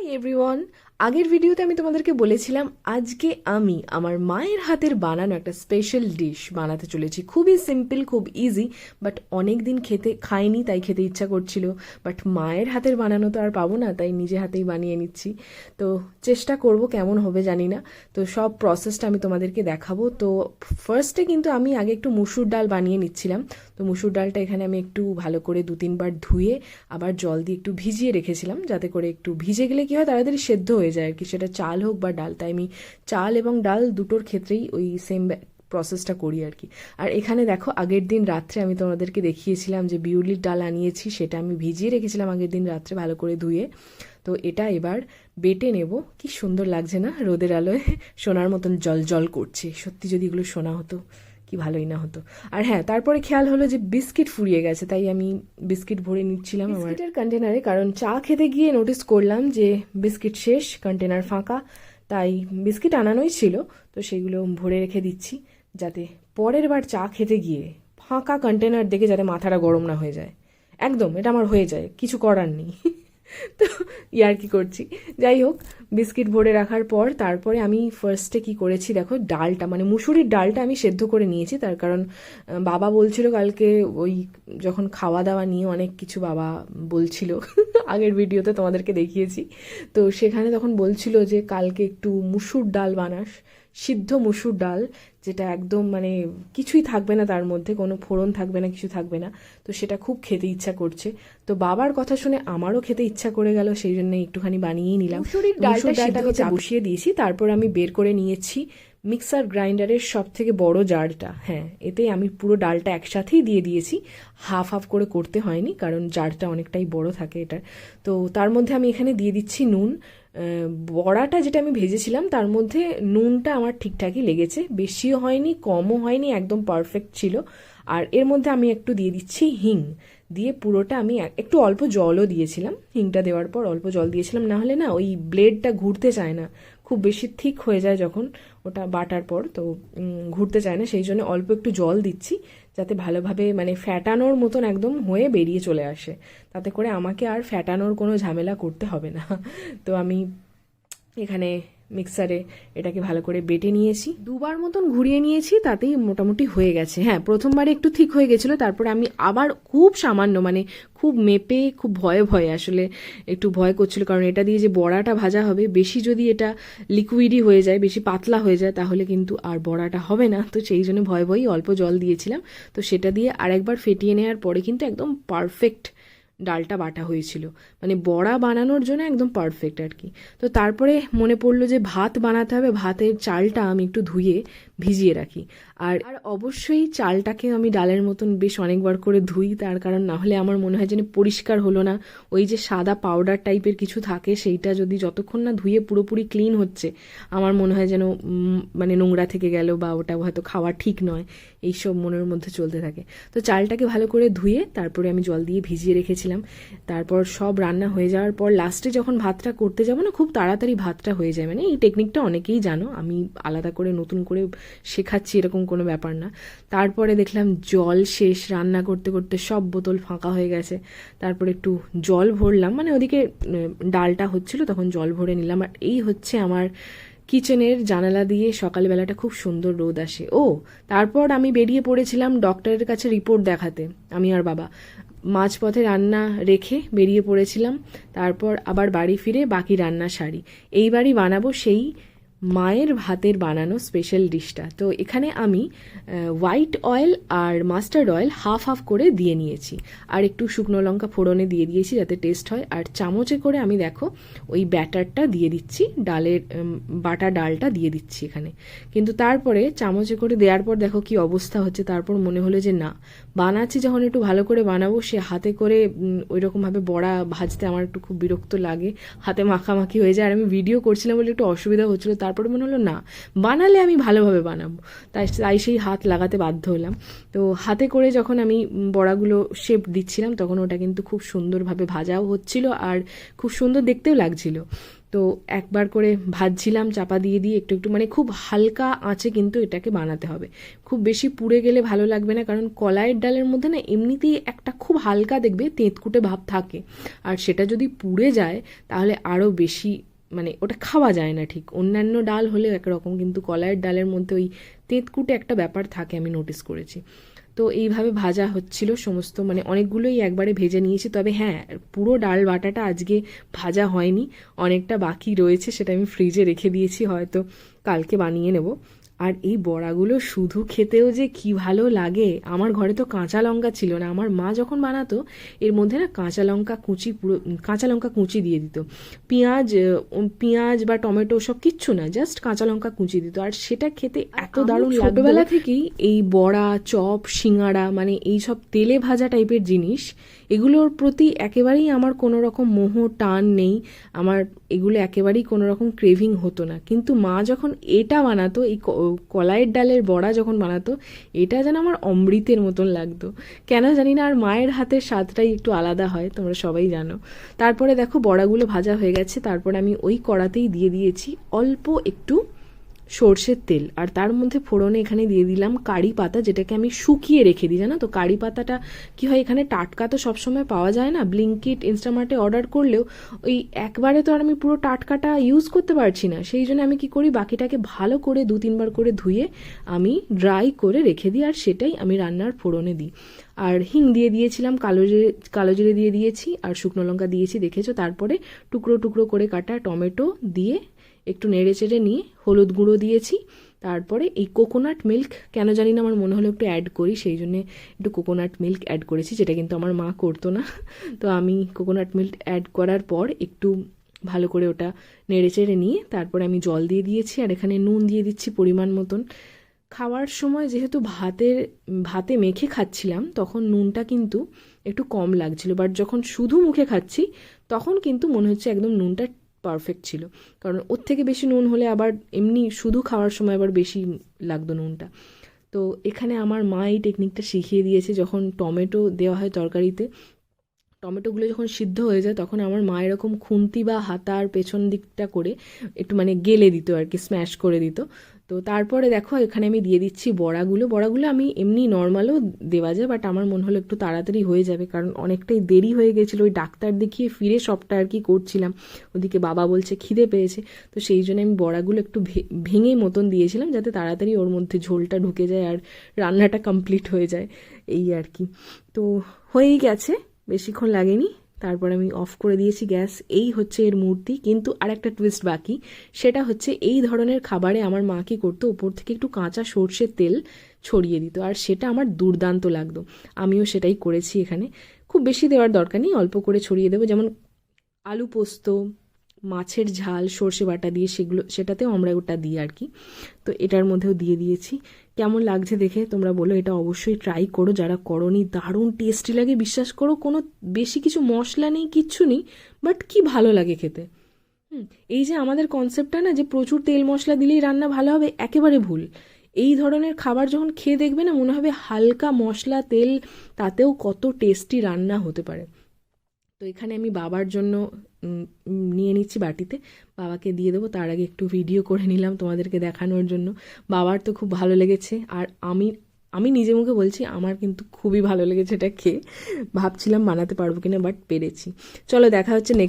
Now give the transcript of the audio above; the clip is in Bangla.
হাই এভরিওয়ান আগের ভিডিওতে আমি তোমাদেরকে বলেছিলাম, আজকে আমি আমার মায়ের হাতের বানানো একটা স্পেশাল ডিশ বানাতে চলেছি। খুবই সিম্পল খুব ইজি বাট অনেক দিন খেতে খাইনি, তাই খেতে ইচ্ছা করছিল। বাট মায়ের হাতের বানানো তো আর পাবো না, তাই নিজে হাতেই বানিয়ে নিচ্ছি। তো চেষ্টা করব কেমন হবে জানি না। তো সব প্রসেসটা আমি তোমাদেরকে দেখাবো। তো ফার্স্টে কিন্তু আমি আগে একটু মুসুর ডাল বানিয়ে নিচ্ছিলাম। তো মুসুর ডালটা এখানে আমি একটু ভালো করে দু তিনবার ধুয়ে আবার জল দিয়ে একটু ভিজিয়ে রেখেছিলাম, যাতে করে একটু ভিজে গেলে কী হয় তাড়াতাড়ি সেদ্ধ হয়ে যায় আর কি। সেটা চাল হোক বা ডাল, তাই আমি চাল এবং ডাল দুটোর ক্ষেত্রেই ওই সেম প্রসেসটা করি আর কি। আর এখানে দেখো, আগের দিন রাত্রে আমি তোমাদেরকে দেখিয়েছিলাম যে বিউলির ডাল আনিয়েছি, সেটা আমি ভিজিয়ে রেখেছিলাম আগের দিন রাত্রে ভালো করে ধুয়ে। তো এটা এবার বেটে নেব। কি সুন্দর লাগছে না রোদের আলোয়, সোনার মতন জল জল করছে। সত্যি যদি এগুলো শোনা হতো। কি ভালোই না হতো। আর হ্যাঁ তারপরে খেয়াল হলো যে বিস্কিট ফুরিয়ে গেছে, তাই আমি বিস্কিট ভরে নিচ্ছিলাম বিস্কিটের কন্টেনারে কারণ চা খেতে গিয়ে নোটিস করলাম যে বিস্কিট শেষ কন্টেনার ফাঁকা, তাই বিস্কিট আনানোই ছিল, তো সেগুলো ভরে রেখে দিচ্ছি, যাতে পরের বার চা খেতে গিয়ে ফাঁকা কন্টেনার দেখে যাতে মাথাটা গরম না হয়ে যায়। একদম, এটা আমার হয়ে যায়, কিছু করার নেই। তো, ইয়ার কি করছি? যাই হোক, বিস্কিট ভরে রাখার পর তারপরে আমি ফার্স্টে কি করেছি দেখো, ডালটা মানে মুসুরির ডালটা আমি সেদ্ধ করে নিয়েছি। তার কারণ বাবা বলছিল কালকে ওই যখন খাওয়া দাওয়া নিয়ে অনেক কিছু বাবা বলছিল, আগের ভিডিওতে তোমাদেরকে দেখিয়েছি। তো সেখানে তখন বলছিল যে, কালকে একটু মুসুর ডাল বানাস, সিদ্ধ মুসুর ডাল। যেটা একদম মানে কিছুই থাকবে না তার মধ্যে কোনো ফোড়ন থাকবে না কিছু থাকবে না। তো সেটা খুব খেতে ইচ্ছা করছে। তো বাবার কথা শুনে আমারও খেতে ইচ্ছা করে গেল সেই জন্য একটুখানি বানিয়েই নিলাম। মুসুরির ডালটা বসিয়ে দিয়েছি তারপর আমি বের করে নিয়েছি। মিক্সার গ্রাইন্ডারের সব থেকে বড় জারটা। হ্যাঁ এতে আমি পুরো ডালটা একসাথেই দিয়ে দিয়েছি। হাফ হাফ করে করতে হয়নি, কারণ জারটা অনেকটাই বড় থাকে এটার। তো তার মধ্যে আমি এখানে দিয়ে দিচ্ছি নুন। বড়াটা যেটা আমি ভেজেছিলাম, তার মধ্যে নুনটা আমার ঠিকঠাকই লেগেছে। বেশিও হয়নি, কমও হয়নি, একদম পারফেক্ট ছিল। আর এর মধ্যে আমি একটু দিয়ে দিচ্ছি হিং। দিয়ে পুরোটা আমি একটু অল্প জলও দিয়েছিলাম। হিংটা দেওয়ার পর অল্প জল দিয়েছিলাম। না হলে না, ওই ব্লেডটা ঘুরতে চায় না। খুব বেশি থিক হয়ে যায় যখন ওটা বাটার পর, তো ঘুরতে চায় না। সেই জন্য অল্প একটু জল দিচ্ছি যাতে ভালোভাবে মানে ফ্যাটানোর মতন একদম হয়ে বেরিয়ে চলে আসে। তাতে করে আমাকে আর ফ্যাটানোর কোনো ঝামেলা করতে হবে না। তো আমি এখানে মিক্সারে এটাকে ভালো করে বেটে নিয়েছি। দুবার মতন ঘুরিয়ে নিয়েছি, তাতেই মোটামুটি হয়ে গেছে। হ্যাঁ প্রথমবারে একটু ঠিক হয়ে গেছিল, তারপরে আমি আবার খুব সামান্য মানে খুব মেপে, খুব ভয়ে ভয়ে আসলে একটু ভয় করছিল, কারণ এটা দিয়ে যে বড়াটা ভাজা হবে, বেশি যদি এটা লিকুইডই হয়ে যায়, বেশি পাতলা হয়ে যায়, তাহলে কিন্তু আর বড়াটা হবে না। তো সেই জন্য ভয়ে ভয়েই অল্প জল দিয়েছিলাম। তো সেটা দিয়ে আরেকবার ফেটিয়ে নেওয়ার পরে কিন্তু একদম পারফেক্ট ডালটা বাটা হয়েছিল। মানে বড়া বানানোর জন্য একদম পারফেক্ট আর কি। তো তারপরে মনে পড়ল যে ভাত বানাতে হবে, ভাতের চালটা আমি একটু ধুয়ে ভিজিয়ে রাখি। আর আর অবশ্যই চালটাকে আমি ডালের মতন বেশ অনেকবার করে ধুই, তার কারণ না হলে আমার মনে হয় যেন পরিষ্কার হলো না। ওই যে সাদা পাউডার টাইপের কিছু থাকে, সেইটা যদি যতক্ষণ না ধুয়ে পুরোপুরি ক্লিন হচ্ছে, আমার মনে হয় যেন মানে নোংরা থেকে গেল বা ওটা হয়তো খাওয়া ঠিক নয়। এইসব মনের মধ্যে চলতে থাকে। তো চালটাকে ভালো করে ধুয়ে তারপরে আমি জল দিয়ে ভিজিয়ে রেখেছিলাম। তারপর সব রান্না হয়ে যাওয়ার পর লাস্টে যখন ভাতটা করতে যাব না, খুব তাড়াতাড়ি ভাতটা হয়ে যায়। মানে এই টেকনিকটা অনেকেই জানো। আমি আলাদা করে, নতুন করে শেখাচ্ছি এরকম কোনো ব্যাপার না। তারপরে দেখলাম জল শেষ, রান্না করতে করতে সব বোতল ফাঁকা হয়ে গেছে। তারপরে একটু জল ভরলাম। মানে ওদিকে ডালটা হচ্ছিল, তখন জল ভরে নিলাম। আর এই হচ্ছে আমার কিচেনের জানালা দিয়ে সকালবেলাটা খুব সুন্দর রোদ আসে। ও, তারপর আমি বেরিয়ে পড়েছিলাম ডক্টরের কাছে রিপোর্ট দেখাতে, আমি আর বাবা। মাঝপথে রান্না রেখে বেরিয়ে পড়েছিলাম, তারপর আবার বাড়ি ফিরে বাকি রান্না সারি। এইবারই বানাবো সেই মায়ের ভাতের বানানো স্পেশাল ডিশটা তো এখানে আমি হোয়াইট অয়েল আর মাস্টার্ড অয়েল হাফ হাফ করে দিয়ে নিয়েছি। আর একটু শুকনো লঙ্কা ফোড়নে দিয়ে দিয়েছি যাতে টেস্ট হয়। আর চামচে করে আমি দেখো, ওই ব্যাটারটা দিয়ে দিচ্ছি, ডালের বাটা ডালটা দিয়ে দিচ্ছি এখানে। কিন্তু তারপরে চামচে করে দেওয়ার পর দেখো কি অবস্থা হচ্ছে, তারপর মনে হলো যে না, বানাচ্ছি যখন একটু ভালো করে বানাবো, সে হাতে করে ওই রকমভাবে বড়া ভাজতে আমার একটু খুব বিরক্ত লাগে, হাতে মাখামাখি হয়ে যায়। আর আমি ভিডিও করছিলাম বলে একটু অসুবিধা হচ্ছিল, তার তারপরে মনে হলো, না, বানালে আমি ভালোভাবে বানাবো। তাই তাই সেই হাত লাগাতে বাধ্য হলাম। তো হাতে করে যখন আমি বড়াগুলো শেপ দিচ্ছিলাম, তখন ওটা কিন্তু খুব সুন্দরভাবে ভাজাও হচ্ছিল আর খুব সুন্দর দেখতেও লাগছিল। তো একবার করে ভাজছিলাম, চাপা দিয়ে দিয়ে একটু একটু মানে খুব হালকা আঁচে কিন্তু এটাকে বানাতে হবে। খুব বেশি পুড়ে গেলে ভালো লাগবে না, কারণ কলাইয়ের ডালের মধ্যে না এমনিতেই একটা খুব হালকা দেখবে তেঁতকুটে ভাব থাকে। আর সেটা যদি পুড়ে যায়, তাহলে আরও বেশি মানে ওটা খাওয়া যায় না ঠিক। অন্যান্য ডাল হলেও একরকম কিন্তু কলাইয়ের ডালের মধ্যে ওই তেঁতকুটে একটা ব্যাপার থাকে আমি নোটিস করেছি। তো এইভাবে ভাজা হচ্ছিল সমস্ত মানে অনেকগুলোই একবারে ভেজে নিয়েছি, তবে হ্যাঁ পুরো ডাল বাটাটা আজকে ভাজা হয়নি, অনেকটা বাকি রয়েছে, সেটা আমি ফ্রিজে রেখে দিয়েছি, হয়তো কালকে বানিয়ে নেব। আর এই বড়াগুলো শুধু খেতেও যে কি ভালো লাগে আমার ঘরে তো কাঁচা লঙ্কা ছিল না। আমার মা যখন বানাতো এর মধ্যে না কাঁচা লঙ্কা কুচি পুরো কাঁচা লঙ্কা কুচি দিয়ে দিত। পেঁয়াজ পেঁয়াজ বা টমেটো সব কিচ্ছু না জাস্ট কাঁচা লঙ্কা কুচি দিত। আর সেটা খেতে এত দারুণ ছোটবেলা থেকেই এই বড়া চপ সিঙ্গাড়া মানে এই সব তেলে ভাজা টাইপের জিনিস এগুলোর প্রতি একেবারেই আমার কোনো রকম মোহ টান নেই। আমার এগুলো একেবারেই কোনো রকম ক্রেভিং হতো না। কিন্তু মা যখন এটা বানাতো এই কলাইয়ের ডালের বড়া যখন বানাতো, এটা যেন আমার অমৃতের মতন লাগতো। কেন জানি না, আর মায়ের হাতের স্বাদটাই একটু আলাদা হয়, তোমরা সবাই জানো। তারপরে দেখো বড়াগুলো ভাজা হয়ে গেছে, তারপরে আমি ওই কড়াতেই দিয়ে দিয়েছি অল্প একটু সর্ষের তেল। আর তার মধ্যে ফোড়নে এখানে দিয়ে দিলাম কারি পাতা, যেটাকে আমি শুকিয়ে রেখে দিই, জানো তো? কারি পাতাটা কি হয়, এখানে টাটকা তো সবসময় পাওয়া যায় না। ব্লিঙ্কিট ইনস্টামার্টে অর্ডার করলেও ওই একবারে তো আর আমি পুরো টাটকাটা ইউজ করতে পারছি না। সেই জন্য আমি কি করি, বাকিটাকে ভালো করে দু, তিনবার করে ধুয়ে আমি ড্রাই করে রেখে দিই, আর সেটাই আমি রান্নার ফোড়নে দিই। আর হিং দিয়ে দিয়েছিলাম, কালো জিরে কালো জিরে দিয়ে দিয়েছি, আর শুকনো লঙ্কা দিয়েছি, দেখেছ? তারপরে টুকরো টুকরো করে কাটা টমেটো দিয়ে একটু নেড়ে চেড়ে নিয়ে হলুদ গুঁড়ো দিয়েছি। তারপরে এই কোকোনাট মিল্ক কেন জানি না আমার মনে হলো একটু অ্যাড করি, সেই জন্য একটু কোকোনাট মিল্ক অ্যাড করেছি, যেটা কিন্তু আমার মা করতো না। তো আমি কোকোনাট মিল্ক অ্যাড করার পর একটু ভালো করে ওটা নেড়ে চেড়ে নিয়ে তারপরে আমি জল দিয়ে দিয়েছি, আর এখানে নুন দিয়ে দিচ্ছি পরিমাণ মতন। খাওয়ার সময় যেহেতু ভাতের, ভাতে মেখে খাচ্ছিলাম, তখন নুনটা কিন্তু একটু কম লাগছিল। বাট যখন শুধু মুখে খাচ্ছি, তখন কিন্তু মনে হচ্ছে একদম নুনটা পারফেক্ট ছিল। কারণ ওর থেকে বেশি নুন হলে আবার এমনি শুধু খাওয়ার সময় আবার বেশি লাগতো নুনটা। তো এখানে আমার মা এই টেকনিকটা শিখিয়ে দিয়েছে যখন টমেটো দেওয়া হয় তরকারিতে। টমেটোগুলো যখন সিদ্ধ হয়ে যায় তখন আমার মা এরকম খুন্তি বা হাতার পেছন দিকটা করে একটু মানে গেলে দিত আর কি স্ম্যাশ করে দিত। তো তারপরে দেখো, এখানে আমি দিয়ে দিচ্ছি বড়াগুলো। বড়াগুলো আমি এমনি নর্মালও দেওয়া যায় বাট আমার মনে হলো একটু তাড়াতাড়ি হয়ে যাবে, কারণ অনেকটাই দেরি হয়ে গেছিল। ওই ডাক্তার দেখিয়ে ফিরে সবটা আর কি করছিলাম। ওদিকে বাবা বলছে খিদে পেয়েছে, তো সেই জন্য আমি বড়াগুলো একটু ভেঙে মতন দিয়েছিলাম, যাতে তাড়াতাড়ি ওর মধ্যে ঝোলটা ঢুকে যায় আর রান্নাটা কমপ্লিট হয়ে যায়, এই আর কি। তো হয়েই গেছে, বেশিক্ষণ লাগেনি। তারপর আমি অফ করে দিয়েছি, গ্যাস। এই হচ্ছে এর মূর্তি। কিন্তু আর একটা টুইস্ট বাকি, সেটা হচ্ছে এই ধরনের খাবারে আমার মা কি করতো, উপর থেকে একটু কাঁচা সর্ষের তেল ছড়িয়ে দিত। আর সেটা আমার দুর্দান্ত লাগতো। আমিও সেটাই করেছি এখানে। খুব বেশি দেওয়ার দরকার নেই, অল্প করে ছড়িয়ে দেবো। যেমন আলু পোস্ত মাছের ঝাল, সর্ষে বাটা দিয়ে সেগুলো, সেটাতেও আমরা ওটা দিই আর কি। তো এটার মধ্যেও দিয়ে দিয়েছি। কেমন লাগছে দেখে তোমরা বলো, এটা অবশ্যই ট্রাই করো। যারা করনি, দারুণ টেস্টি লাগে। বিশ্বাস করো, কোনো বেশি কিছু মশলা নেই, কিচ্ছু নেই বাট কি ভালো লাগে খেতে। এই যে আমাদের কনসেপ্টটা না, যে প্রচুর তেল মশলা দিলেই রান্না ভালো হবে, একেবারে ভুল। এই ধরনের খাবার যখন খেয়ে দেখবে না, মনে হবে হালকা মশলা, তেল, তাতেও কত টেস্টি রান্না হতে পারে। তো এখানে আমি বাবার জন্য নিয়ে নিচ্ছি বাটিতে। বাবাকে দিয়ে দেবো, তার আগে একটু ভিডিও করে নিলাম তোমাদেরকে দেখানোর জন্য। বাবার তো খুব ভালো লেগেছে, আর আমি আমি নিজে মুখে বলছি, আমার কিন্তু খুবই ভালো লেগেছে এটা খেয়ে। ভাবছিলাম বানাতে পারব কিনা বাট পেরেছি। চলো দেখা হচ্ছে নেক্সট